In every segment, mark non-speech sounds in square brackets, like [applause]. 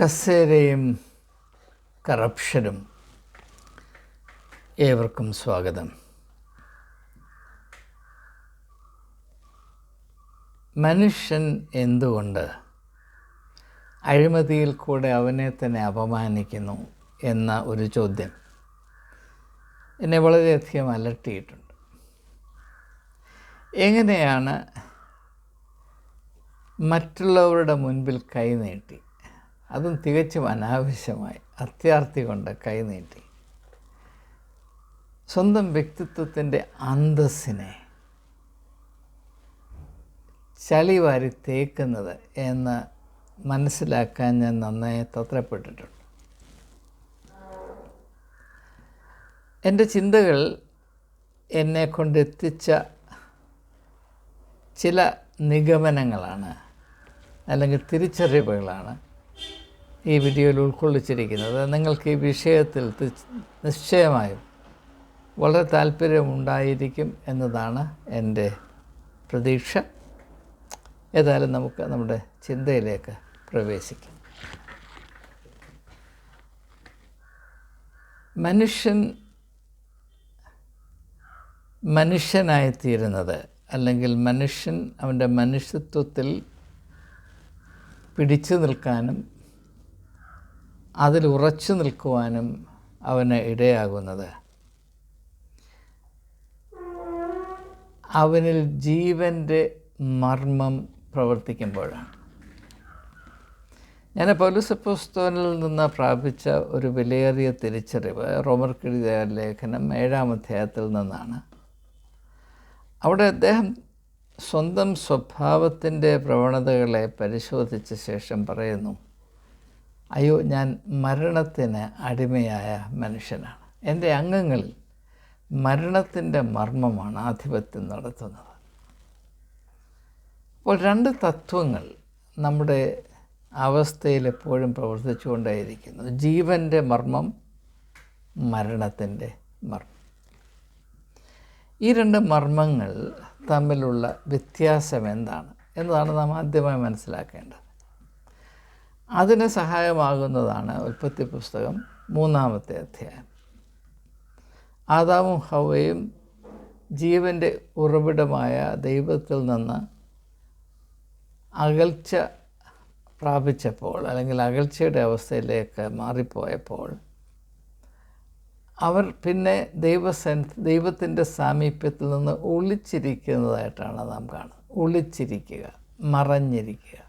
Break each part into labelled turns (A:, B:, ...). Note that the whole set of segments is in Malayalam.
A: കസേരയും കറപ്ഷനും ഏവർക്കും സ്വാഗതം. മനുഷ്യൻ എന്തുകൊണ്ട് അഴിമതിയിൽ കൂടെ അവനെ തന്നെ അപമാനിക്കുന്നു എന്ന ഒരു ചോദ്യം എന്നെ വളരെയധികം അലട്ടിയിട്ടുണ്ട്. എങ്ങനെയാണ് മറ്റുള്ളവരുടെ മുൻപിൽ കൈനീട്ടി അതും തികച്ചും അനാവശ്യമായി. അത്യാർത്ഥി കൊണ്ട് കൈനീട്ടി സ്വന്തം വ്യക്തിത്വത്തിന്റെ അന്തസ്സിനെ ചളി വാരി തേക്കുന്നത് എന്ന് മനസ്സിലാക്കാൻ ഞാൻ നന്നായി തത്രപ്പെട്ടിട്ടുണ്ട്. എന്റെ ചിന്തകൾ എന്നെ കൊണ്ടെത്തിച്ച ചില നിഗമനങ്ങളാണ് അല്ലെങ്കിൽ തിരിച്ചറിവുകളാണ് ഈ വീഡിയോയിൽ ഉൾക്കൊള്ളിച്ചിരിക്കുന്നത്. നിങ്ങൾക്ക് ഈ വിഷയത്തിൽ നിശ്ചയമായും വളരെ താല്പര്യമുണ്ടായിരിക്കും എന്നതാണ് എന്റെ പ്രതീക്ഷ. ഏതായാലും നമുക്ക് നമ്മുടെ ചിന്തയിലേക്ക് പ്രവേശിക്കാം. മനുഷ്യൻ മനുഷ്യനായിത്തീരുന്നത് അല്ലെങ്കിൽ മനുഷ്യൻ അവന്റെ മനുഷ്യത്വത്തിൽ പിടിച്ചു നിൽക്കാനും അതിൽ ഉറച്ചു നിൽക്കുവാനും അവന് ഇടയാകുന്നത്. അവനിൽ ജീവന്റെ മർമ്മം പ്രവർത്തിക്കുമ്പോഴാണ്. ഞാൻ പൗലുസപ്പുസ്തകനിൽ നിന്ന് പ്രാപിച്ച ഒരു വിലയേറിയ തിരിച്ചറിവ് റോമർക്കെഴുതിയ ലേഖനം ഏഴാം അധ്യായത്തിൽ നിന്നാണ്. അവിടെ അദ്ദേഹം സ്വന്തം സ്വഭാവത്തിന്റെ പ്രവണതകളെ പരിശോധിച്ച ശേഷം പറയുന്നു അയ്യോ ഞാൻ മരണത്തിന് അടിമയായ മനുഷ്യനാണ്. എന്റെ അംഗങ്ങളിൽ മരണത്തിന്റെ മർമ്മമാണ് ആധിപത്യം നടത്തുന്നത്. അപ്പോൾ രണ്ട് തത്വങ്ങൾ നമ്മുടെ അവസ്ഥയിൽ എപ്പോഴും പ്രവർത്തിച്ചുകൊണ്ടേയിരിക്കുന്നു. ജീവന്റെ മർമ്മം മരണത്തിന്റെ മർമ്മം. ഈ രണ്ട് മർമ്മങ്ങൾ തമ്മിലുള്ള വ്യത്യാസം എന്താണ് എന്നതാണ് നാം ആദ്യമായി മനസ്സിലാക്കേണ്ടത്. അതിന് സഹായമാകുന്നതാണ് ഉൽപ്പത്തി പുസ്തകം മൂന്നാമത്തെ അധ്യായം. ആദാവും ഹവയും ജീവന്റെ ഉറവിടമായ ദൈവത്തിൽ നിന്ന് അകൽച്ച പ്രാപിച്ചപ്പോൾ അല്ലെങ്കിൽ അകൽച്ചയുടെ അവസ്ഥയിലേക്ക് മാറിപ്പോയപ്പോൾ അവർ പിന്നെ ദൈവസൻ ദൈവത്തിന്റെ സാമീപ്യത്തിൽ നിന്ന് ഒളിച്ചിരിക്കുന്നതായിട്ടാണ് നാം കാണുന്നത്. ഒളിച്ചിരിക്കുക മറഞ്ഞിരിക്കുക.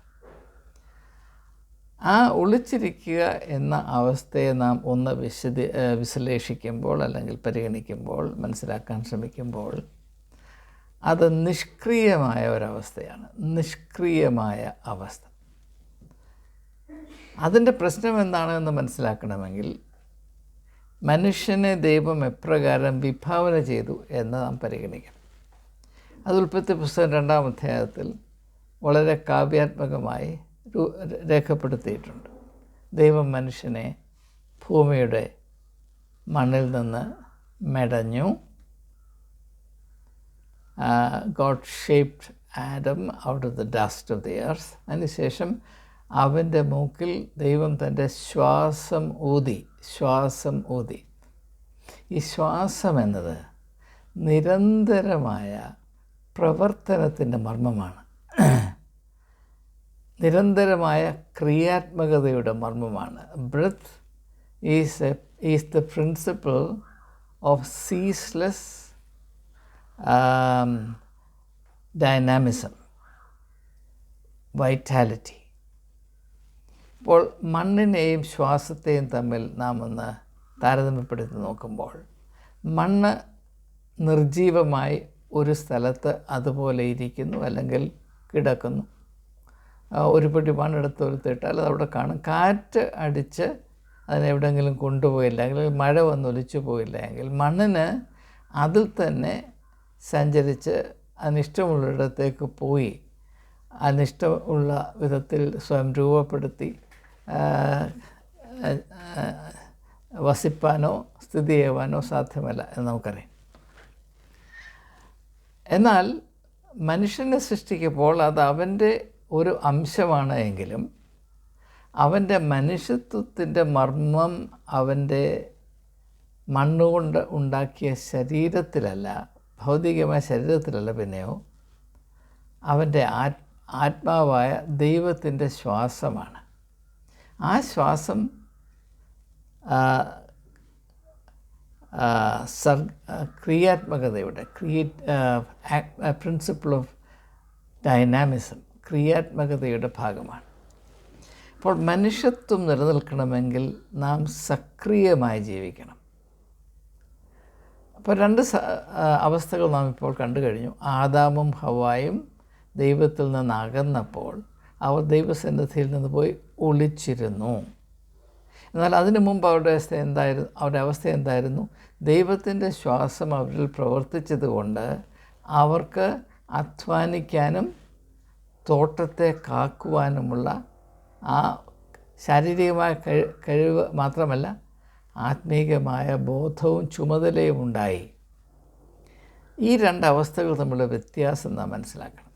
A: ആ ഒളിച്ചിരിക്കുക എന്ന അവസ്ഥയെ നാം ഒന്ന് വിശദ വിശ്ലേഷിക്കുമ്പോൾ അല്ലെങ്കിൽ പരിഗണിക്കുമ്പോൾ മനസ്സിലാക്കാൻ ശ്രമിക്കുമ്പോൾ അത് നിഷ്ക്രിയമായ ഒരവസ്ഥയാണ്. നിഷ്ക്രിയമായ അവസ്ഥ. അതിന്റെ പ്രശ്നം എന്താണെന്ന് മനസ്സിലാക്കണമെങ്കിൽ മനുഷ്യനെ ദൈവം എപ്രകാരം വിഭാവന ചെയ്തു എന്ന് നാം പരിഗണിക്കണം. അത് ഉൽപ്പത്തി പുസ്തകം രണ്ടാം അധ്യായത്തിൽ വളരെ കാവ്യാത്മകമായി രേഖപ്പെടുത്തിയിട്ടുണ്ട്. ദൈവം മനുഷ്യനെ ഭൂമിയുടെ മണ്ണിൽ നിന്ന് മെടഞ്ഞു. God shaped Adam out of the dust of the earth അതിനുശേഷം അവന്റെ മൂക്കിൽ ദൈവം തന്റെ ശ്വാസം ഊതി ശ്വാസം ഊതി. ഈ ശ്വാസം എന്നത് നിരന്തരമായ പ്രവർത്തനത്തിന്റെ മർമ്മമാണ്. നിരന്തരമായ ക്രിയാത്മകതയുടെ മർമ്മമാണ്. Breath is a is the principle of ceaseless dynamism vitality ഇപ്പോൾ മണ്ണിനെയും ശ്വാസത്തെയും തമ്മിൽ നാം ഒന്ന് താരതമ്യപ്പെടുത്തി നോക്കുമ്പോൾ മണ്ണ് നിർജീവമായി ഒരു സ്ഥലത്ത് അതുപോലെ ഇരിക്കുന്നു അല്ലെങ്കിൽ കിടക്കുന്നു. ഒരു പിടി മണ്ണെടുത്ത് ഒരുത്തിട്ടാൽ അത് അവിടെ കാണും. കാറ്റ് അടിച്ച് അതിനെവിടെയെങ്കിലും കൊണ്ടുപോയില്ല അല്ലെങ്കിൽ മഴ വന്ന് ഒലിച്ചു പോയില്ല എങ്കിൽ മണ്ണിന് അതിൽ തന്നെ സഞ്ചരിച്ച് അനിഷ്ടമുള്ളിടത്തേക്ക് പോയി അനിഷ്ടമുള്ള വിധത്തിൽ സ്വയം രൂപപ്പെടുത്തി വസിപ്പാനോ സ്ഥിതി ചെയ്യുവാനോ സാധ്യമല്ല എന്ന് നമുക്കറിയാം. എന്നാൽ മനുഷ്യനെ സൃഷ്ടിക്കുമ്പോൾ അത് അവന്റെ ഒരു അംശമാണ് എങ്കിലും അവന്റെ മനുഷ്യത്വത്തിന്റെ മർമ്മം അവന്റെ മണ്ണുകൊണ്ട് ഉണ്ടാക്കിയ ശരീരത്തിലല്ല ഭൗതികമായ ശരീരത്തിലല്ല പിന്നെയോ അവന്റെ ആത്മാവായ ദൈവത്തിന്റെ ശ്വാസമാണ്. ആ ശ്വാസം സർ ക്രിയാത്മകതയുടെ ക്രിയേറ്റ് പ്രിൻസിപ്പിൾ ഓഫ് ഡൈനാമിസം ക്രിയാത്മകതയുടെ ഭാഗമാണ്. അപ്പോൾ മനുഷ്യത്വം നിലനിൽക്കണമെങ്കിൽ നാം സക്രിയമായി ജീവിക്കണം. അപ്പോൾ രണ്ട് അവസ്ഥകൾ നാം ഇപ്പോൾ കണ്ടു കഴിഞ്ഞു. ആദാമും ഹവായും ദൈവത്തിൽ നിന്ന് അകന്നപ്പോൾ അവർ ദൈവസന്നിധിയിൽ നിന്ന് പോയി ഒളിച്ചിരുന്നു. എന്നാൽ അതിനു മുമ്പ് അവരുടെ അവസ്ഥ എന്തായിരുന്നു? അവരുടെ അവസ്ഥ എന്തായിരുന്നു? ദൈവത്തിന്റെ ശ്വാസം അവരിൽ പ്രവർത്തിച്ചതുകൊണ്ട് അവർക്ക് അധ്വാനിക്കാനും തോട്ടത്തെ കാക്കുവാനുമുള്ള ആ ശാരീരികമായ കഴി കഴിവ് മാത്രമല്ല ആത്മീകമായ ബോധവും ചുമതലയും ഉണ്ടായി. ഈ രണ്ട് അവസ്ഥകൾ തമ്മിലുള്ള വ്യത്യാസം നാം മനസ്സിലാക്കണം.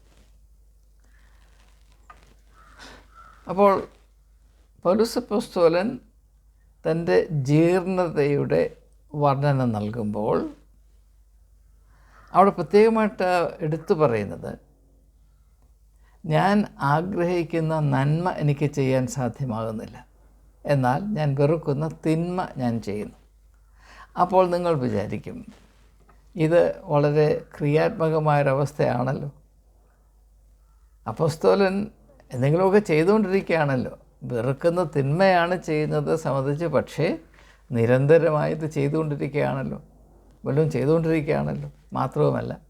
A: അപ്പോൾ പൗലുസപ്പോസ്തോലൻ തന്റെ ജീർണതയുടെ വർണന നൽകുമ്പോൾ അവിടെ പ്രത്യേകമായിട്ട് എടുത്തു പറയുന്നത് ഞാൻ ആഗ്രഹിക്കുന്ന നന്മ എനിക്ക് ചെയ്യാൻ സാധ്യമാകുന്നില്ല. എന്നാൽ ഞാൻ വെറുക്കുന്ന തിന്മ ഞാൻ ചെയ്യുന്നു. അപ്പോൾ നിങ്ങൾ വിചാരിക്കും ഇത് വളരെ ക്രിയാത്മകമായൊരവസ്ഥയാണല്ലോ. അപ്പസ്തോലൻ എന്തെങ്കിലുമൊക്കെ ചെയ്തുകൊണ്ടിരിക്കുകയാണല്ലോ. വെറുക്കുന്ന തിന്മയാണ് ചെയ്യുന്നത് സംബന്ധിച്ച് പക്ഷേ നിരന്തരമായി ചെയ്തുകൊണ്ടിരിക്കുകയാണല്ലോ. വല്ലതും ചെയ്തുകൊണ്ടിരിക്കുകയാണല്ലോ. മാത്രവുമല്ല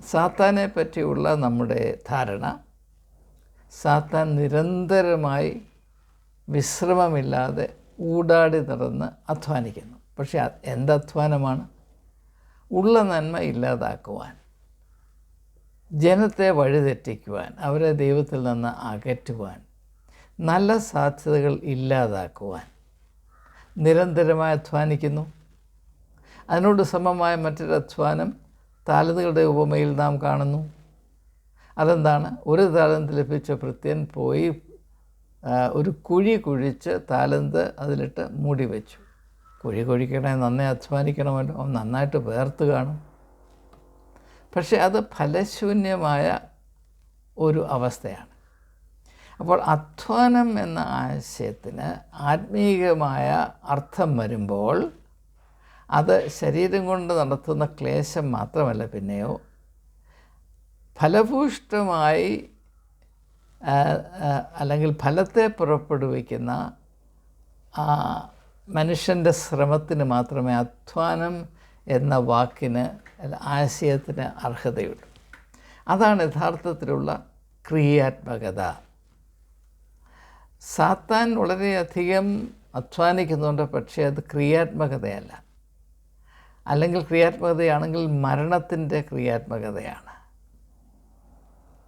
A: സാത്താനെ പറ്റിയുള്ള നമ്മുടെ ധാരണ സാത്താൻ നിരന്തരമായി വിശ്രമമില്ലാതെ ഊടാടി നടന്ന് അധ്വാനിക്കുന്നു. പക്ഷേ എന്തധ്വാനമാണ്? ഉള്ള നന്മ ഇല്ലാതാക്കുവാൻ ജനത്തെ വഴിതെറ്റിക്കുവാൻ അവരെ ദൈവത്തിൽ നിന്ന് അകറ്റുവാൻ നല്ല സാധ്യതകൾ ഇല്ലാതാക്കുവാൻ നിരന്തരമായി അധ്വാനിക്കുന്നു. അതിനോട് സമമായ മറ്റൊരു അധ്വാനം താലന്തുകളുടെ ഉപമയിൽ നാം കാണുന്നു. അതെന്താണ്? ഒരു താലന്ത് ലഭിച്ച ഭൃത്യൻ പോയി ഒരു കുഴി കുഴിച്ച് താലന്ത് അതിലിട്ട് മൂടി വെച്ചു. കുഴി കുഴിക്കണേ നന്നായി അധ്വാനിക്കണമല്ലോ. നന്നായിട്ട് വേർത്ത് കാണും. പക്ഷേ അത് ഫലശൂന്യമായ ഒരു അവസ്ഥയാണ്. അപ്പോൾ അധ്വാനം എന്ന ആശയത്തിന് ആത്മീയമായ അർത്ഥം വരുമ്പോൾ അത് ശരീരം കൊണ്ട് നടത്തുന്ന ക്ലേശം മാത്രമല്ല പിന്നെയോ ഫലഭൂഷ്ടമായി അല്ലെങ്കിൽ ഫലത്തെ പുറപ്പെടുവിക്കുന്ന മനുഷ്യന്റെ ശ്രമത്തിന് മാത്രമേ അധ്വാനം എന്ന വാക്കിന് ആശയത്തിന് അർഹതയുള്ളൂ. അതാണ് യഥാർത്ഥത്തിലുള്ള ക്രിയാത്മകത. സാത്താൻ വളരെയധികം അധ്വാനിക്കുന്നുണ്ട് പക്ഷേ അത് ക്രിയാത്മകതയല്ല. അല്ലെങ്കിൽ ക്രിയാത്മകതയാണെങ്കിൽ മരണത്തിന്റെ ക്രിയാത്മകതയാണ്.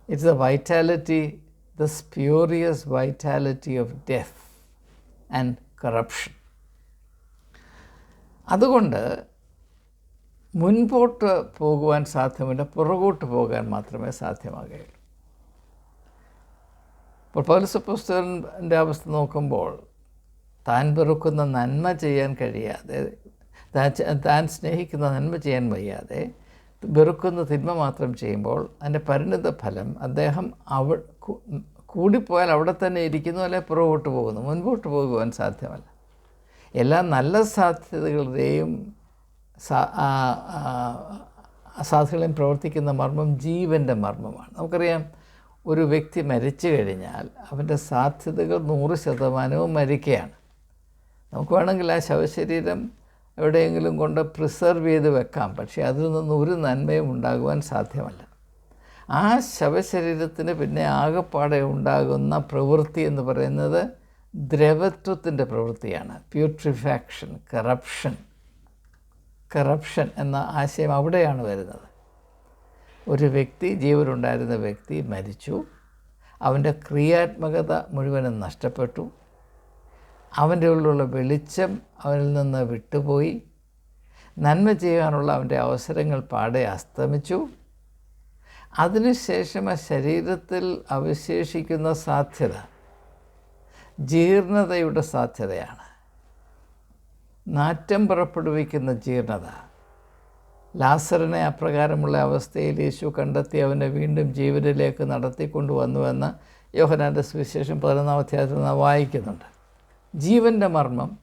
A: It's the vitality the spurious vitality of death and corruption അതുകൊണ്ട് മുൻപോട്ട് പോകുവാൻ സാധ്യമില്ല പുറകോട്ട് പോകാൻ മാത്രമേ സാധ്യമാകുകയുള്ളൂ. ഇപ്പോൾ പൗരസപ്പുസ്തകന്റെ അവസ്ഥ നോക്കുമ്പോൾ താൻ വെറുക്കുന്ന നന്മ ചെയ്യാൻ കഴിയാതെ താൻ താൻ സ്നേഹിക്കുന്ന നന്മ ചെയ്യാൻ വയ്യാതെ വെറുക്കുന്ന തിന്മ മാത്രം ചെയ്യുമ്പോൾ അതിന്റെ പരിണിത ഫലം അദ്ദേഹം അവ കൂടിപ്പോയാൽ അവിടെ തന്നെ ഇരിക്കുന്നു അല്ലെ പുറകോട്ട് പോകുന്നു? മുൻപോട്ട് പോകുവാൻ സാധ്യമല്ല. എല്ലാ നല്ല സാധ്യതകളുടെയും സാധ്യതകളെയും പ്രവർത്തിക്കുന്ന മർമ്മം ജീവന്റെ മർമ്മമാണ്. നമുക്കറിയാം ഒരു വ്യക്തി മരിച്ചു കഴിഞ്ഞാൽ അവന്റെ സാധ്യതകൾ നൂറ് ശതമാനവും മരിക്കുകയാണ് നമുക്ക് വേണമെങ്കിൽ ആ ശവശരീരം എവിടെയെങ്കിലും കൊണ്ട് പ്രിസർവ് ചെയ്ത് വെക്കാം. പക്ഷേ അതിൽ നിന്ന് ഒരു നന്മയും ഉണ്ടാകുവാൻ സാധ്യമല്ല. ആ ശവശരീരത്തിന് പിന്നെ ആകെപ്പാടെ ഉണ്ടാകുന്ന പ്രവൃത്തി എന്ന് പറയുന്നത് ദ്രവത്വത്തിന്റെ പ്രവൃത്തിയാണ്. പ്യൂട്രിഫാക്ഷൻ കറപ്ഷൻ കറപ്ഷൻ എന്ന ആശയം അവിടെയാണ് വരുന്നത്. ഒരു വ്യക്തി ജീവനുണ്ടായിരുന്ന വ്യക്തി മരിച്ചു. അവന്റെ ക്രിയാത്മകത മുഴുവനും നഷ്ടപ്പെട്ടു. അവന്റെ ഉള്ളിലുള്ള വെളിച്ചം അവനിൽ നിന്ന് വിട്ടുപോയി. നന്മ ചെയ്യാനുള്ള അവന്റെ അവസരങ്ങൾ പാടെ അസ്തമിച്ചു. അതിനുശേഷം ആ ശരീരത്തിൽ അവശേഷിക്കുന്ന സാധ്യത ജീർണതയുടെ സാധ്യതയാണ്. നാറ്റം പുറപ്പെടുവിക്കുന്ന ജീർണത. ലാസറിനെ അപ്രകാരമുള്ള അവസ്ഥയിൽ യേശു കണ്ടെത്തി അവനെ വീണ്ടും ജീവനിലേക്ക് നടത്തിക്കൊണ്ടുവന്നുവെന്ന് യോഹനാന്റെ സുവിശേഷം പതിനൊന്നാം അധ്യായത്തിൽ നാം വായിക്കുന്നുണ്ട്. ജീവന്റെ മർമ്മം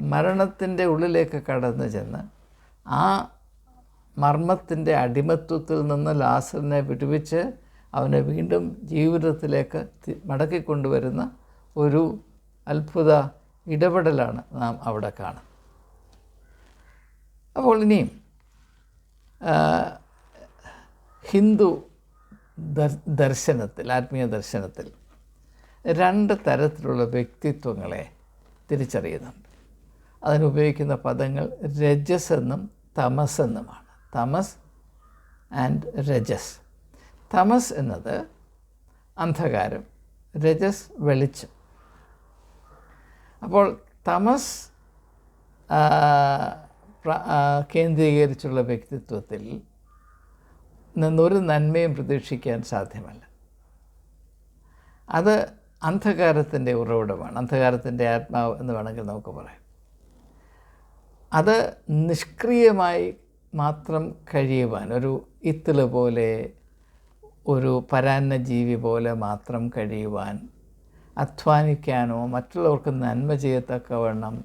A: മരണത്തിന്റെ ഉള്ളിലേക്ക് കടന്നു ചെന്ന് ആ മർമ്മത്തിന്റെ അടിമത്വത്തിൽ നിന്ന് ലാസറിനെ വിടുവിച്ച് അവനെ വീണ്ടും ജീവിതത്തിലേക്ക് മടക്കിക്കൊണ്ടുവരുന്ന ഒരു അത്ഭുത ഇടപെടലാണ് നാം അവിടെ കാണുന്നത്. അപ്പോൾ ഇനിയും ഹിന്ദു ദർ- ദർശനത്തിൽ ആത്മീയ ദർശനത്തിൽ രണ്ട് തരത്തിലുള്ള വ്യക്തിത്വങ്ങളെ തിരിച്ചറിയുന്നുണ്ട്. അതിനുപയോഗിക്കുന്ന പദങ്ങൾ രജസ് എന്നും തമസ് എന്നുമാണ്. തമസ് ആൻഡ് രജസ്. തമസ് എന്നത് അന്ധകാരം രജസ് വെളിച്ചം. അപ്പോൾ തമസ് കേന്ദ്രീകരിച്ചുള്ള വ്യക്തിത്വത്തിൽ നിന്നൊരു നന്മയും പ്രതീക്ഷിക്കാൻ സാധ്യമല്ല. അത് അന്ധകാരത്തിന്റെ ഉറവിടമാണ്. അന്ധകാരത്തിന്റെ ആത്മാവ് എന്ന് വേണമെങ്കിൽ നമുക്ക് പറയാം. അത് നിഷ്ക്രിയമായി മാത്രം കഴിയുവാൻ ഒരു ഇത്തിൾ പോലെ ഒരു പരാന്ന ജീവി പോലെ മാത്രം കഴിയുവാൻ അധ്വാനിക്കാനോ മറ്റുള്ളവർക്ക് നന്മ ചെയ്യത്തക്കവണ്ണം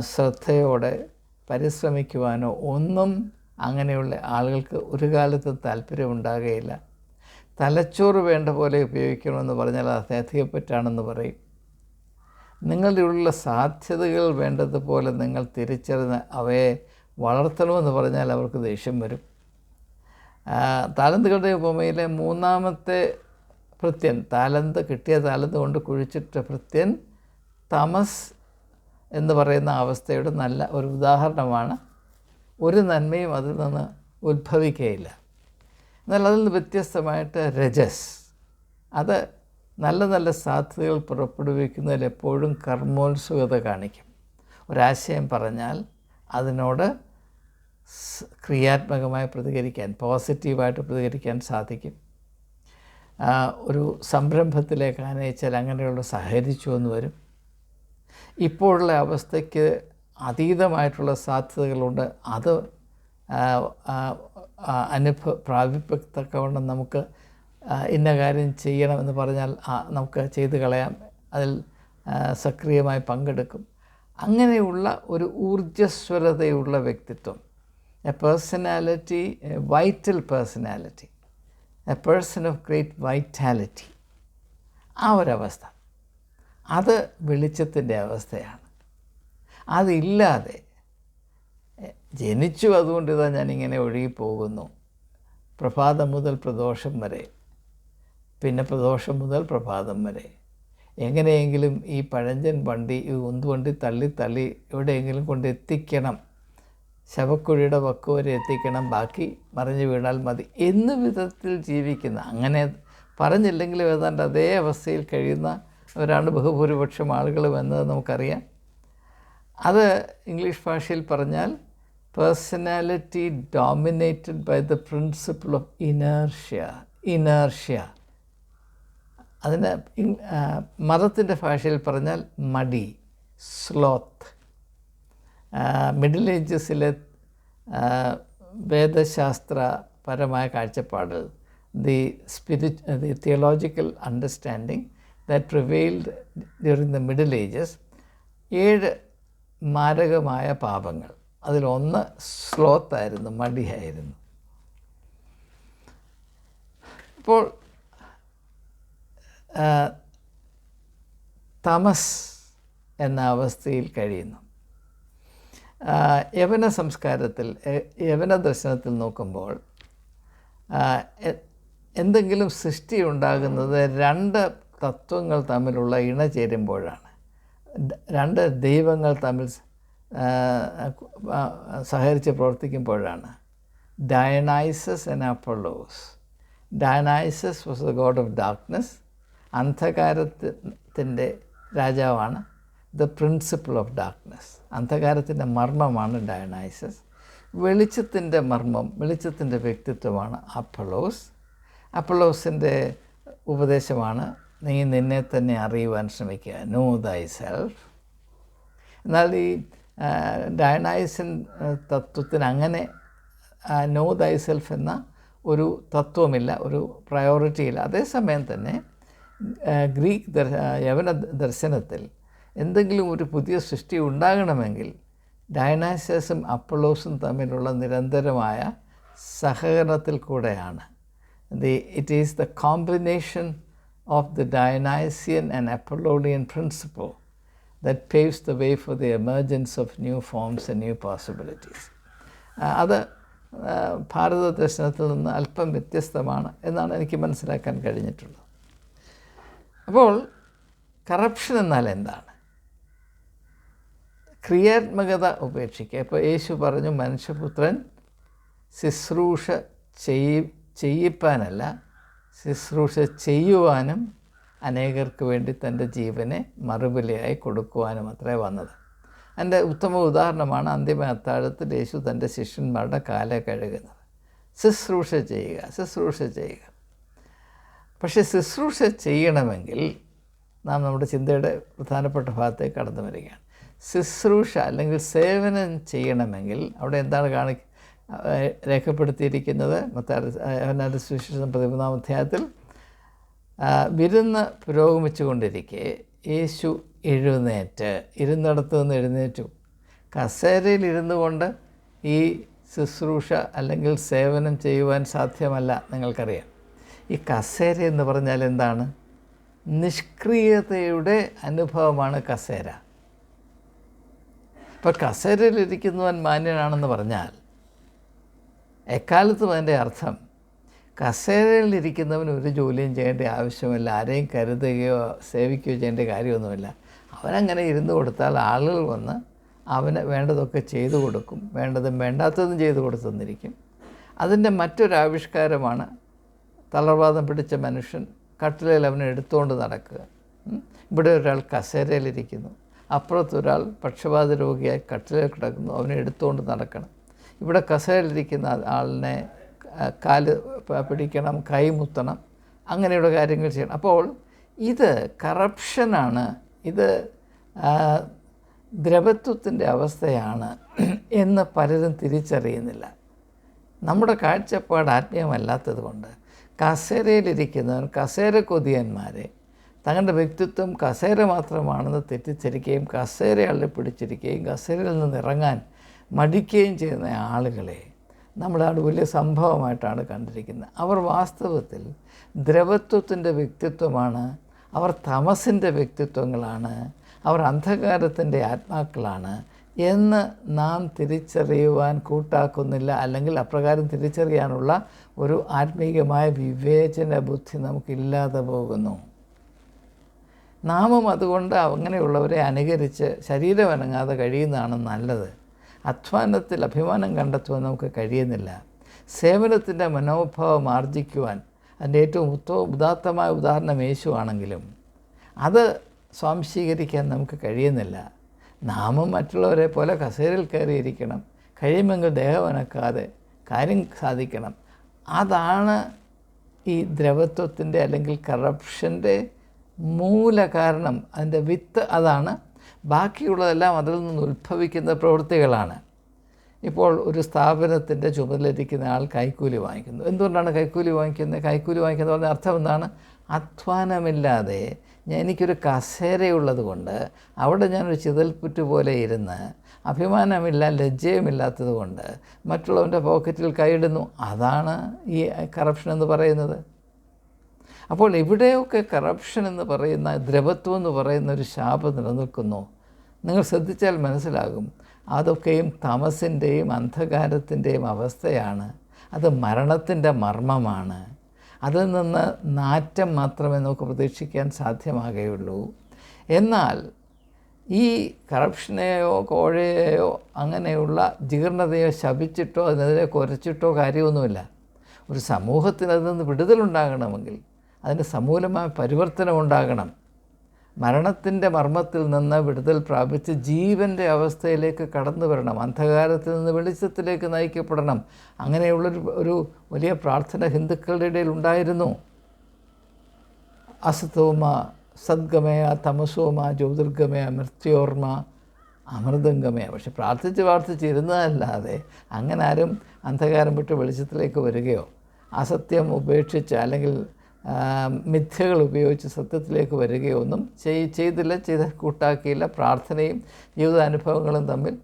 A: ശ്രദ്ധയോടെ പരിശ്രമിക്കുവാനോ ഒന്നും അങ്ങനെയുള്ള ആളുകൾക്ക് ഒരു കാലത്തും താല്പര്യമുണ്ടാകുകയില്ല തലച്ചോറ് വേണ്ട പോലെ ഉപയോഗിക്കണമെന്ന് പറഞ്ഞാൽ അത് അധികപ്പറ്റാണെന്ന് പറയും. നിങ്ങളുടെ ഉള്ള സാധ്യതകൾ വേണ്ടതുപോലെ നിങ്ങൾ തിരിച്ചറിഞ്ഞ് അവയെ വളർത്തണമെന്ന് പറഞ്ഞാൽ അവർക്ക് ദേഷ്യം വരും. താലന്തുകളുടെ ഉപമയിലെ മൂന്നാമത്തെ ഭൃത്യൻ താലന്ത് കിട്ടിയ താലന്ത് കൊണ്ട് കുഴിച്ചിട്ട ഭൃത്യൻ തമസ് എന്ന് പറയുന്ന അവസ്ഥയുടെ നല്ല ഒരു ഉദാഹരണമാണ്. ഒരു നന്മയും അതിൽ നിന്ന് ഉദ്ഭവിക്കുകയില്ല എന്നാൽ അതിൽ നിന്ന് വ്യത്യസ്തമായിട്ട് രജസ്. അത് നല്ല നല്ല സാധ്യതകൾ പുറപ്പെടുവിക്കുന്നതിൽ എപ്പോഴും കർമ്മോത്സുകത കാണിക്കും. ഒരാശയം പറഞ്ഞാൽ അതിനോട് ക്രിയാത്മകമായി പ്രതികരിക്കാൻ പോസിറ്റീവായിട്ട് പ്രതികരിക്കാൻ സാധിക്കും. ഒരു സംരംഭത്തിലേക്ക് ആനയിച്ചാൽ അങ്ങനെയുള്ള സഹകരിച്ചു എന്ന് വരും. ഇപ്പോഴുള്ള അവസ്ഥയ്ക്ക് അതീതമായിട്ടുള്ള സാധ്യതകളുണ്ട്. അത് ആ, പ്രാപിക്കത്തക്കവണ്ണം നമുക്ക് ഇന്ന കാര്യം ചെയ്യണമെന്ന് പറഞ്ഞാൽ നമുക്ക് ചെയ്തു കളയാം. അതിൽ സക്രിയമായി പങ്കെടുക്കും. അങ്ങനെയുള്ള ഒരു ഊർജസ്വലതയുള്ള വ്യക്തിത്വം. A personality a vital personality a person of great vitality. ആ ഒരവസ്ഥ. അത് വെളിച്ചത്തിന്റെ അവസ്ഥയാണ്. അതില്ലാതെ ജനിച്ചു അതുകൊണ്ട് ഇതാ ഞാനിങ്ങനെ ഒഴുകിപ്പോകുന്നു. പ്രഭാതം മുതൽ പ്രദോഷം വരെ. പിന്നെ പ്രദോഷം മുതൽ പ്രഭാതം വരെ. എങ്ങനെയെങ്കിലും ഈ പഴഞ്ചൻ വണ്ടി ഈ ഉന്തുവണ്ടി തള്ളി തള്ളി എവിടെയെങ്കിലും കൊണ്ട് എത്തിക്കണം ശവക്കുഴിയുടെ വക്ക് വരെ എത്തിക്കണം. ബാക്കി മറിഞ്ഞു വീണാൽ മതി. എന്ന വിധത്തിൽ ജീവിക്കുന്ന അങ്ങനെ പറഞ്ഞില്ലെങ്കിലും ഏതാണ്ട് അതേ അവസ്ഥയിൽ കഴിയുന്ന ഒരാണ് ബഹുഭൂരിപക്ഷം ആളുകളും എന്നത് നമുക്കറിയാം. അത് ഇംഗ്ലീഷ് ഭാഷയിൽ പറഞ്ഞാൽ personality dominated by the principle of inertia inertia അതിന് മതത്തിന്റെ ഭാഷയിൽ പറഞ്ഞാൽ മടി സ്ലോത്ത് മിഡിൽ ഏജസിലെ വേദശാസ്ത്രപരമായ കാഴ്ചപ്പാട് the spirit the theological understanding that prevailed during the middle ages ഏഴ് മാരകമായ പാപങ്ങൾ. അതിലൊന്ന് സ്ലോത്തായിരുന്നു മടിയായിരുന്നു. ഇപ്പോൾ തമസ് എന്ന അവസ്ഥയിൽ കഴിയുന്നു. യവന സംസ്കാരത്തിൽ യവന ദർശനത്തിൽ നോക്കുമ്പോൾ എന്തെങ്കിലും സൃഷ്ടി ഉണ്ടാകുന്നത് രണ്ട് തത്വങ്ങൾ തമ്മിലുള്ള ഇണ ചേരുമ്പോഴാണ് രണ്ട് ദൈവങ്ങൾ തമ്മിൽ സഹകരിച്ച് പ്രവർത്തിക്കുമ്പോഴാണ്. Dionysus and Apollos Dionysus was the god of darkness അന്ധകാരത്തിന്റെ രാജാവാണ് ദ പ്രിൻസിപ്പിൾ ഓഫ് ഡാർക്ക്നെസ് അന്ധകാരത്തിന്റെ മർമ്മമാണ് ഡയനൈസസ് വെളിച്ചത്തിന്റെ മർമ്മം വെളിച്ചത്തിന്റെ വ്യക്തിത്വമാണ് അപ്പളോസ് അപ്പളോസിന്റെ ഉപദേശമാണ് നീ നിന്നെ തന്നെ അറിയുവാൻ ശ്രമിക്കുക. നോ ദൈ സെൽഫ് എന്നാൽ ഈ ഡയനൈസൻ തത്വത്തിന് അങ്ങനെ നോ ദൈ സെൽഫ് എന്ന ഒരു തത്വമില്ല ഒരു പ്രയോറിറ്റി ഇല്ല. അതേസമയം തന്നെ ഗ്രീക്ക് ദർ യവന ദർശനത്തിൽ എന്തെങ്കിലും ഒരു പുതിയ സൃഷ്ടി ഉണ്ടാകണമെങ്കിൽ ഡയനാസസും അപ്പളോസും തമ്മിലുള്ള നിരന്തരമായ സഹകരണത്തിൽ കൂടെയാണ്. The it is the combination of the Dionysian and Apollonian principle that paves the way for the emergence of new forms and new possibilities. അത് ഭാരത ദർശനത്തിൽ നിന്ന് അല്പം വ്യത്യസ്തമാണ് എന്നാണ് എനിക്ക് മനസ്സിലാക്കാൻ കഴിഞ്ഞിട്ടുള്ളത്. അപ്പോൾ കറപ്ഷൻ എന്നാൽ എന്താണ്? ക്രിയാത്മകത ഉപേക്ഷിക്കുക. ഇപ്പോൾ യേശു പറഞ്ഞു മനുഷ്യപുത്രൻ ശുശ്രൂഷ ചെയ്യി ചെയ്യിപ്പാനല്ല ശുശ്രൂഷ ചെയ്യുവാനും അനേകർക്ക് വേണ്ടി തന്റെ ജീവനെ മറുപടിയായി കൊടുക്കുവാനും അത്രേ വന്നത്. അതിന്റെ ഉത്തമ ഉദാഹരണമാണ് അന്തിമ അത്താഴത്തിൽ യേശു തന്റെ ശിഷ്യന്മാരുടെ കാല കഴുകുന്നത്. ശുശ്രൂഷ ചെയ്യുക ശുശ്രൂഷ ചെയ്യുക. പക്ഷേ ശുശ്രൂഷ ചെയ്യണമെങ്കിൽ നാം നമ്മുടെ ചിന്തയുടെ പ്രധാനപ്പെട്ട ഭാഗത്തേക്ക് കടന്നു വരികയാണ്. ശുശ്രൂഷ അല്ലെങ്കിൽ സേവനം ചെയ്യണമെങ്കിൽ അവിടെ എന്താണ് കാണി രേഖപ്പെടുത്തിയിരിക്കുന്നത്? മത്താരുടെ സുവിശേഷം പതിമൂന്നാം അധ്യായത്തിൽ വിരുന്ന് പുരോഗമിച്ചുകൊണ്ടിരിക്കെ. യേശു എഴുന്നേറ്റ് ഇരുന്നിടത്തു നിന്ന് എഴുന്നേറ്റു. കസേരയിൽ ഇരുന്നു കൊണ്ട് ഈ ശുശ്രൂഷ അല്ലെങ്കിൽ സേവനം ചെയ്യുവാൻ സാധ്യമല്ല നിങ്ങൾക്കറിയാം. ഈ കസേര എന്ന് പറഞ്ഞാൽ എന്താണ്? നിഷ്ക്രിയതയുടെ അനുഭവമാണ് കസേര. ഇപ്പോൾ കസേരയിലിരിക്കുന്നവൻ മാന്യനാണെന്ന് പറഞ്ഞാൽ എക്കാലത്തും അതിന്റെ അർത്ഥം കസേരയിലിരിക്കുന്നവന് ഒരു ജോലിയും ചെയ്യേണ്ട ആവശ്യമില്ല. ആരെയും കരുതുകയോ സേവിക്കുകയോ ചെയ്യേണ്ട കാര്യമൊന്നുമില്ല. അവനങ്ങനെ ഇരുന്ന് കൊടുത്താൽ ആളുകൾ വന്ന് അവന് വേണ്ടതൊക്കെ ചെയ്തു കൊടുക്കും. വേണ്ടതും വേണ്ടാത്തതും ചെയ്തു കൊടുത്തെന്നിരിക്കും അതിന്റെ മറ്റൊരാവിഷ്കാരമാണ് തളർവാദം പിടിച്ച മനുഷ്യൻ കട്ടിലയിൽ അവനെ എടുത്തുകൊണ്ട് നടക്കുക. ഇവിടെ ഒരാൾ കസേരയിലിരിക്കുന്നു. അപ്പുറത്തൊരാൾ പക്ഷപാത രോഗിയായി കട്ടിലയിൽ കിടക്കുന്നു. അവനെ എടുത്തുകൊണ്ട് നടക്കണം. ഇവിടെ കസേരയിലിരിക്കുന്ന ആളിനെ കാൽ പിടിക്കണം കൈമുത്തണം അങ്ങനെയുള്ള കാര്യങ്ങൾ ചെയ്യണം. അപ്പോൾ ഇത് കറപ്ഷനാണ് ഇത് ദ്രവത്വത്തിന്റെ അവസ്ഥയാണ് [clears throat] എന്ന് പലരും തിരിച്ചറിയുന്നില്ല. നമ്മുടെ കാഴ്ചപ്പാട് ആത്മീയമല്ലാത്തത് കൊണ്ട്. കസേരയിലിരിക്കുന്നവർ കസേര കൊതിയന്മാരെ തങ്ങളുടെ വ്യക്തിത്വം കസേര മാത്രമാണെന്ന് തെറ്റിദ്ധരിക്കുകയും കസേരയാളിൽ പിടിച്ചിരിക്കുകയും കസേരയിൽ നിന്ന് ഇറങ്ങാൻ മടിക്കുകയും ചെയ്യുന്ന ആളുകളെ നമ്മുടെ വലിയ സംഭവമായിട്ടാണ് കണ്ടിരിക്കുന്നത്. അവർ വാസ്തവത്തിൽ ദ്രവത്വത്തിന്റെ വ്യക്തിത്വമാണ് അവർ തമസിന്റെ വ്യക്തിത്വങ്ങളാണ് അവർ അന്ധകാരത്തിന്റെ ആത്മാക്കളാണ് എന്ന് നാം തിരിച്ചറിയുവാൻ കൂട്ടാക്കുന്നില്ല. അല്ലെങ്കിൽ അപ്രകാരം തിരിച്ചറിയാനുള്ള ഒരു ആത്മീയമായ വിവേചന ബുദ്ധി നമുക്കില്ലാതെ പോകുന്നു. നാമും അതുകൊണ്ട് അങ്ങനെയുള്ളവരെ അനുകരിച്ച് ശരീരം അനങ്ങാതെ കഴിയുന്നതാണ് നല്ലത്. അധ്വാനത്തിൽ അഭിമാനം കണ്ടെത്തുവാൻ നമുക്ക് കഴിയുന്നില്ല. സേവനത്തിന്റെ മനോഭാവം ആർജിക്കുവാൻ അതിന്റെ ഏറ്റവും ഉത്തമ ഉദാത്തമായ ഉദാഹരണം യേശു ആണെങ്കിലും അത് സ്വാംശീകരിക്കാൻ നമുക്ക് കഴിയുന്നില്ല. നാമും മറ്റുള്ളവരെ പോലെ കസേരയിൽ കയറിയിരിക്കണം. കഴിയുമെങ്കിൽ ദേഹമനക്കാതെ കാര്യം സാധിക്കണം. അതാണ് ഈ ദ്രവത്വത്തിന്റെ അല്ലെങ്കിൽ കറപ്ഷന്റെ മൂലകാരണം. അതിന്റെ വിത്ത് അതാണ് ബാക്കിയുള്ളതെല്ലാം അതിൽ നിന്ന് ഉത്ഭവിക്കുന്ന പ്രവൃത്തികളാണ്. ഇപ്പോൾ ഒരു സ്ഥാപനത്തിന്റെ ചുമതലയിരിക്കുന്ന ആൾ കൈക്കൂലി വാങ്ങിക്കുന്നു. എന്തുകൊണ്ടാണ് കൈക്കൂലി വാങ്ങിക്കുന്നത്? കൈക്കൂലി വാങ്ങിക്കുന്നത് പറഞ്ഞ അർത്ഥം എന്താണ്? അധ്വാനമില്ലാതെ എനിക്കൊരു കസേരയുള്ളത് കൊണ്ട് അവിടെ ഞാനൊരു ചിതൽപ്പുറ്റ് പോലെ ഇരുന്ന് അഭിമാനമില്ല ലജ്ജയുമില്ലാത്തത് കൊണ്ട് മറ്റുള്ളവന്റെ പോക്കറ്റിൽ കൈയിടുന്നു. അതാണ് ഈ കറപ്ഷൻ എന്ന് പറയുന്നത്. അപ്പോൾ എവിടെയൊക്കെ കറപ്ഷൻ എന്ന് പറയുന്ന ദ്രവത്വം എന്ന് പറയുന്ന ഒരു ശാപം നിലനിൽക്കുന്നു? നിങ്ങൾ ശ്രദ്ധിച്ചാൽ മനസ്സിലാകും. അതൊക്കെയും തമസിന്റെയും അന്ധകാരത്തിന്റെയും അവസ്ഥയാണ്. അത് മരണത്തിന്റെ മർമ്മമാണ്. അതിൽ നിന്ന് നാറ്റം മാത്രമേ നമുക്ക് പ്രതീക്ഷിക്കാൻ സാധ്യമാകുകയുള്ളൂ. എന്നാൽ ഈ കറപ്ഷനെയോ കോഴയെയോ അങ്ങനെയുള്ള ജീർണതയോ ശപിച്ചിട്ടോ അതിനെതിരെ കുരച്ചിട്ടോ കാര്യമൊന്നുമില്ല. ഒരു സമൂഹത്തിന് അതിൽ നിന്ന് വിടുതലുണ്ടാകണമെങ്കിൽ അതിന് സമൂലമായ പരിവർത്തനം ഉണ്ടാകണം. മരണത്തിന്റെ മർമ്മത്തിൽ നിന്ന് വിടുതൽ പ്രാപിച്ച് ജീവന്റെ അവസ്ഥയിലേക്ക് കടന്നു വരണം. അന്ധകാരത്തിൽ നിന്ന് വെളിച്ചത്തിലേക്ക് നയിക്കപ്പെടണം. അങ്ങനെയുള്ളൊരു ഒരു വലിയ പ്രാർത്ഥന ഹിന്ദുക്കളുടെ ഇടയിൽ ഉണ്ടായിരുന്നു. അസതോമ സദ്ഗമയ തമസോമ ജ്യോതിർഗമയ മൃത്യോർമ അമൃതംഗമയ. പക്ഷെ പ്രാർത്ഥിച്ച് പ്രാർത്ഥിച്ചിരുന്നതല്ലാതെ അങ്ങനെ ആരും അന്ധകാരം വിട്ട് വെളിച്ചത്തിലേക്ക് വരികയോ അസത്യം ഉപേക്ഷിച്ച് അല്ലെങ്കിൽ മിഥ്യകൾ ഉപയോഗിച്ച് സത്യത്തിലേക്ക് വരികയൊന്നും ചെയ് ചെയ്തില്ല ചെയ്ത് കൂട്ടാക്കിയില്ല. പ്രാർത്ഥനയും ജീവിതാനുഭവങ്ങളും തമ്മിൽ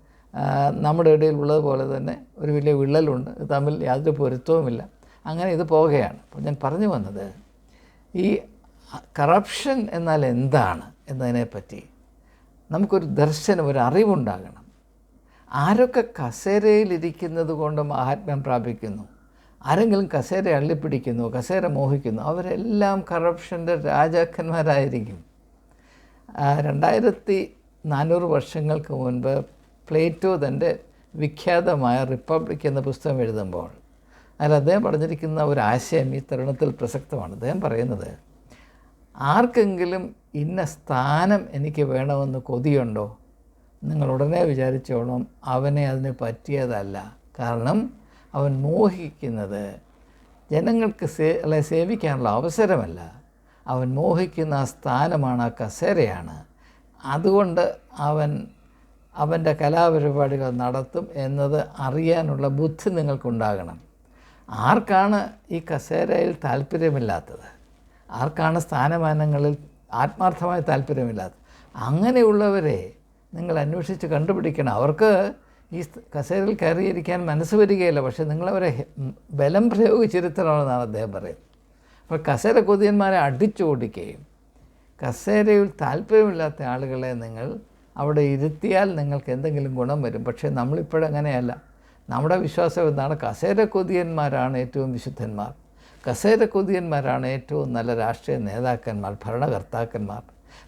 A: നമ്മുടെ ഇടയിൽ ഉള്ളതുപോലെ തന്നെ ഒരു വലിയ വിള്ളലുണ്ട്. തമ്മിൽ യാതൊരു പൊരുത്തവുമില്ല. അങ്ങനെ ഇത് പോകുകയാണ് അപ്പോൾ ഞാൻ പറഞ്ഞു വന്നത് ഈ കറപ്ഷൻ എന്നാൽ എന്താണ് എന്നതിനെപ്പറ്റി നമുക്കൊരു ദർശനം ഒരു അറിവുണ്ടാകണം. ആരൊക്കെ കസേരയിലിരിക്കുന്നത് കൊണ്ട് മഹാത്മ്യം പ്രാപിക്കുന്നു? ആരെങ്കിലും കസേര അള്ളിപ്പിടിക്കുന്നു കസേര മോഹിക്കുന്നു അവരെല്ലാം കറപ്ഷന്റെ രാജാക്കന്മാരായിരിക്കും. രണ്ടായിരത്തി നാനൂറ് വർഷങ്ങൾക്ക് മുൻപ് പ്ലേറ്റോ തന്റെ വിഖ്യാതമായ റിപ്പബ്ലിക് എന്ന പുസ്തകം എഴുതുമ്പോൾ അതിൽ അദ്ദേഹം പറഞ്ഞിരിക്കുന്ന ഒരു ആശയം ഈ തരുണത്തിൽ പ്രസക്തമാണ്. അദ്ദേഹം പറയുന്നത് ആർക്കെങ്കിലും ഇന്ന സ്ഥാനം എനിക്ക് വേണമെന്ന് കൊതിയുണ്ടോ? നിങ്ങൾ ഉടനെ വിചാരിച്ചോളം അവനെ അതിന് പറ്റിയതല്ല. കാരണം അവൻ മോഹിക്കുന്നത് ജനങ്ങൾക്ക് അല്ലെ സേവിക്കാനുള്ള അവസരമല്ല. അവൻ മോഹിക്കുന്ന ആ സ്ഥാനമാണ് ആ കസേരയാണ്. അതുകൊണ്ട് അവൻ അവന്റെ കലാപരിപാടികൾ നടത്തും എന്നത് അറിയാനുള്ള ബുദ്ധി നിങ്ങൾക്കുണ്ടാകണം. ആർക്കാണ് ഈ കസേരയിൽ താല്പര്യമില്ലാത്തത്? ആർക്കാണ് സ്ഥാനമാനങ്ങളിൽ ആത്മാർത്ഥമായ താല്പര്യമില്ലാത്തത്? അങ്ങനെയുള്ളവരെ നിങ്ങൾ അന്വേഷിച്ച് കണ്ടുപിടിക്കണം. അവർക്ക് ഈ കസേരയിൽ കയറിയിരിക്കാൻ മനസ്സ് വരികയില്ല. പക്ഷേ നിങ്ങളവരെ ബലം പ്രയോഗിച്ചിരുത്തണമെന്നാണ് അദ്ദേഹം പറയുന്നത്. അപ്പോൾ കസേര കൊതിയന്മാരെ അടിച്ചോടിക്കുകയും കസേരയിൽ താല്പര്യമില്ലാത്ത ആളുകളെ നിങ്ങൾ അവിടെ ഇരുത്തിയാൽ നിങ്ങൾക്ക് എന്തെങ്കിലും ഗുണം വരും. പക്ഷേ നമ്മളിപ്പോഴങ്ങനെയല്ല നമ്മുടെ വിശ്വാസം എന്താണ്? കസേര കൊതിയന്മാരാണ് ഏറ്റവും വിശുദ്ധന്മാർ. കസേര കൊതിയന്മാരാണ് ഏറ്റവും നല്ല രാഷ്ട്രീയ നേതാക്കന്മാർ ഭരണകർത്താക്കന്മാർ.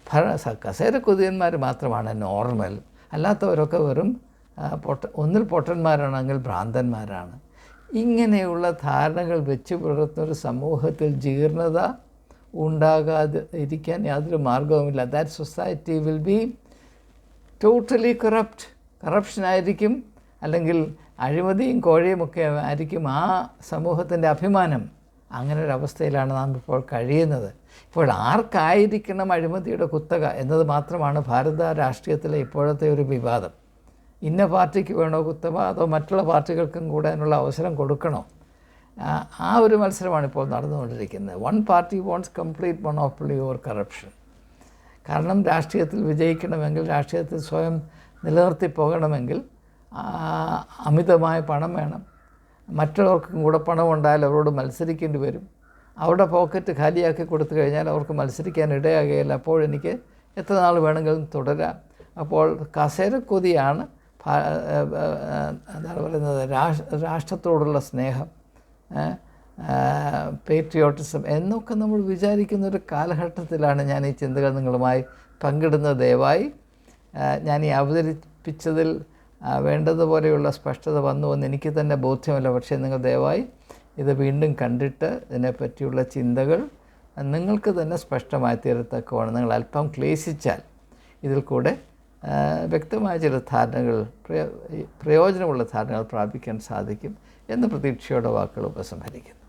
A: ഭരണ കസേര കൊതിയന്മാർ മാത്രമാണ് നോർമൽ. അല്ലാത്തവരൊക്കെ വെറും പൊട്ട ഒന്നിൽ പൊട്ടന്മാരാണെങ്കിൽ ഭ്രാന്തന്മാരാണ്. ഇങ്ങനെയുള്ള ധാരണകൾ വെച്ച് പുലർത്തുന്ന ഒരു സമൂഹത്തിൽ ജീർണത ഉണ്ടാകാതെ ഇരിക്കാൻ യാതൊരു മാർഗവുമില്ല. That society will be totally corrupt corruption ആയിരിക്കും അല്ലെങ്കിൽ അഴിമതിയും കോഴയുമൊക്കെ ആയിരിക്കും ആ സമൂഹത്തിന്റെ അഭിമാനം. അങ്ങനെ ഒരു അവസ്ഥയിലാണ് നാം ഇപ്പോൾ കഴിയുന്നത്. ഇപ്പോൾ ആർക്കായിരിക്കണം അഴിമതിയുടെ കുത്തക എന്നത് മാത്രമാണ് ഭാരത രാഷ്ട്രീയത്തിലെ ഇപ്പോഴത്തെ ഒരു വിവാദം. ഇന്ന പാർട്ടിക്ക് വേണോ കുത്തക അതോ മറ്റുള്ള പാർട്ടികൾക്കും കൂടെ അതിനുള്ള അവസരം കൊടുക്കണോ? ആ, ഒരു മത്സരമാണ് ഇപ്പോൾ നടന്നുകൊണ്ടിരിക്കുന്നത്. One party owns complete monopoly or corruption കാരണം രാഷ്ട്രീയത്തിൽ വിജയിക്കണമെങ്കിൽ രാഷ്ട്രീയത്തിൽ സ്വയം നിലനിർത്തി പോകണമെങ്കിൽ അമിതമായ പണം വേണം. മറ്റുള്ളവർക്കും കൂടെ പണം ഉണ്ടായാൽ അവരോട് മത്സരിക്കേണ്ടി വരും. അവരുടെ പോക്കറ്റ് ഖാലിയാക്കി കൊടുത്തു കഴിഞ്ഞാൽ അവർക്ക് മത്സരിക്കാൻ ഇടയാകുകയില്ല. അപ്പോൾ എനിക്ക് എത്ര നാൾ വേണമെങ്കിലും തുടരാം. അപ്പോൾ കസേരക്കൊതിയാണ് എന്താണ് പറയുന്നത്? രാഷ്ട്ര രാഷ്ട്രത്തോടുള്ള സ്നേഹം പേട്രിയോട്ടിസം എന്നൊക്കെ നമ്മൾ വിചാരിക്കുന്ന ഒരു കാലഘട്ടത്തിലാണ് ഞാൻ ഈ ചിന്തകൾ നിങ്ങളുമായി പങ്കിടുന്നത്. ദയവായി ഞാൻ ഈ അവതരിപ്പിച്ചതിൽ വേണ്ടതുപോലെയുള്ള സ്പഷ്ടത വന്നു എന്ന് എനിക്ക് തന്നെ ബോധ്യമല്ല. പക്ഷേ നിങ്ങൾ ദയവായി ഇത് വീണ്ടും കണ്ടിട്ട് ഇതിനെപ്പറ്റിയുള്ള ചിന്തകൾ നിങ്ങൾക്ക് തന്നെ സ്പഷ്ടമായി തീരത്തക്കമാണ് നിങ്ങൾ അല്പം ക്ലേശിച്ചാൽ ഇതിൽ കൂടെ വ്യക്തമായ ചില ധാരണകൾ പ്രയോ പ്രയോജനമുള്ള ധാരണകൾ പ്രാപിക്കാൻ സാധിക്കും എന്ന പ്രതീക്ഷയോടെ വാക്കുകൾ ഉപസംഹരിക്കുന്നു.